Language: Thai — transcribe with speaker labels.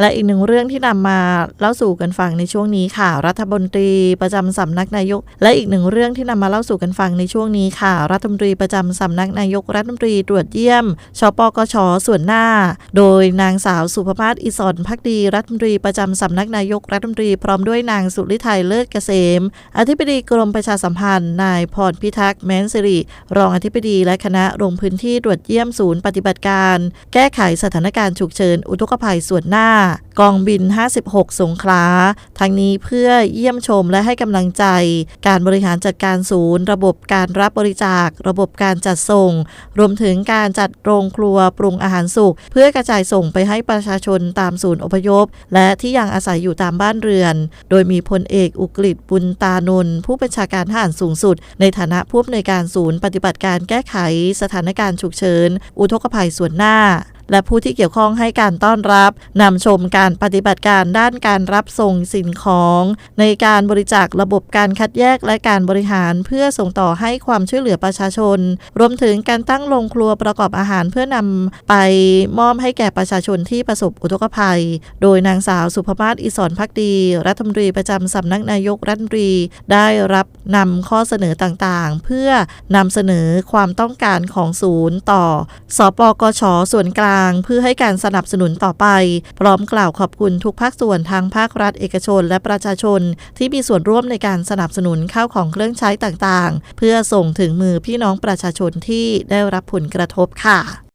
Speaker 1: และอีกหนึ่งเรื่องที่นำมาเล่าสู่กันฟังในช่วงนี้ค่ะ รัฐมนตรีประจำสำนักนายก และอีกหนึ่งเรื่องที่นำมาเล่าสู่กันฟังในช่วงนี้ค่ะ รัฐมนตรีประจำสำนักนายกรัฐมนตรีตรวจเยี่ยมชปกชส่วนหน้า โดยนางสาวสุภมาศอิศรพักดี รัฐมนตรีประจำสำนักนายกรัฐมนตรีพร้อมด้วยนางสุริไทยเลิศเกษม อธิบดีกรมประชาสัมพันธ์นายพรพิทักษ์แมนสิริรองอธิบดีและคณะลงพื้นที่ตรวจเยี่ยมศูนย์ปฏิบัติการ แก้ไขสถานการณ์ฉุกเฉินอุทกภัยส่วนหน้ากองบิน 56 สงขลาทั้งนี้เพื่อเยี่ยมชมและให้กำลังใจ การบริหารจัดการศูนย์ ระบบการรับบริจาค ระบบการจัดส่ง รวมถึงการจัดโรงครัวปรุงอาหารสุกเพื่อกระจายส่งไปให้ประชาชนตามศูนย์อพยพ และที่ยังอาศัยอยู่ตามบ้านเรือน โดยมีพลเอกอุกฤษบุญตานนท์ผู้บัญชาการทหารสูงสุด ในฐานะผู้อำนวยการศูนย์ปฏิบัติการแก้ไขสถานการณ์ฉุกเฉิน อุทกภัยส่วนหน้า และผู้ที่เกี่ยวข้องให้การต้อนรับนำชมการปฏิบัติการด้านการรับส่งสิ่งของ ในการบริจาคระบบการคัดแยกและการบริหารเพื่อส่งต่อให้ความช่วยเหลือประชาชน รวมถึงการตั้งโรงครัวประกอบอาหารเพื่อนำไปมอบให้แก่ประชาชนที่ประสบอุทกภัย โดยนางสาวสุภมาศอิศรพักดี รัฐมนตรีประจำสำนักนายกรัฐมนตรี ได้รับนำข้อเสนอต่างๆ เพื่อนำเสนอความต้องการของศูนย์ต่อสปกชส่วนกลางเพื่อให้การสนับสนุนต่อไป พร้อมกล่าวขอบคุณทุกภาคส่วนทางภาครัฐเอกชนและประชาชน ที่มีส่วนร่วมในการสนับสนุนข้าวของเครื่องใช้ต่างๆ เพื่อส่งถึงมือพี่น้องประชาชนที่ได้รับผลกระทบค่ะ